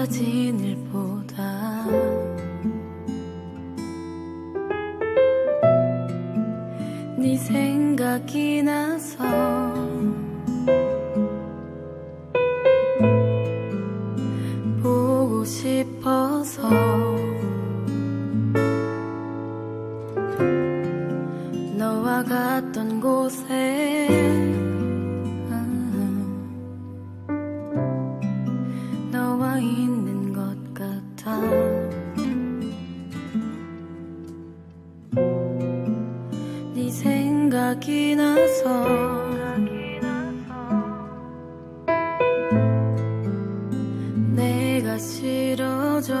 사진을 보다. 네 생각이 나서 보고 싶어서 너와 같던 생각이 나서. 내가 싫어져.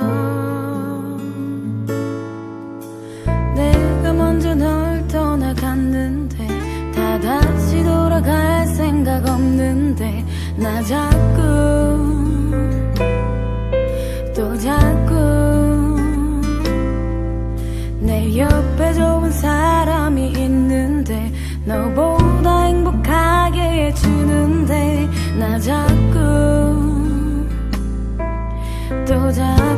내가 먼저 널 떠나갔는데 다 다시 돌아갈 생각 없는데 나 자꾸 내 옆에 좋은 사람이 있는데 너보다 행복하게 해주는데 나 자꾸 또 자꾸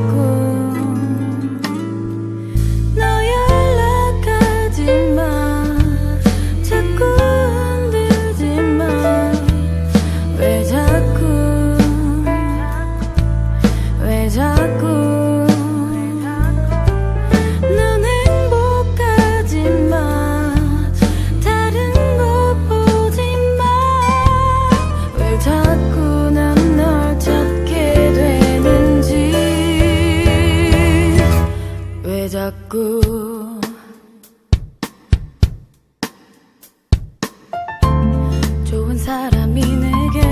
사람이 내게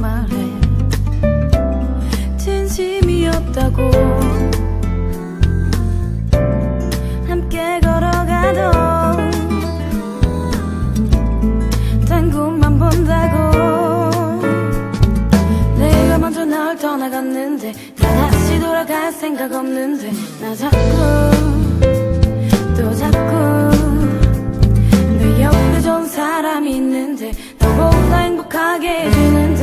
말해. 진심이 없다고 함께 걸어가도 단 곳만 본다고. 내가 먼저 널 떠나갔는데 다 다시 돌아갈 생각 없는데 나 자꾸 있는데 너보다 행복하게 해주는데.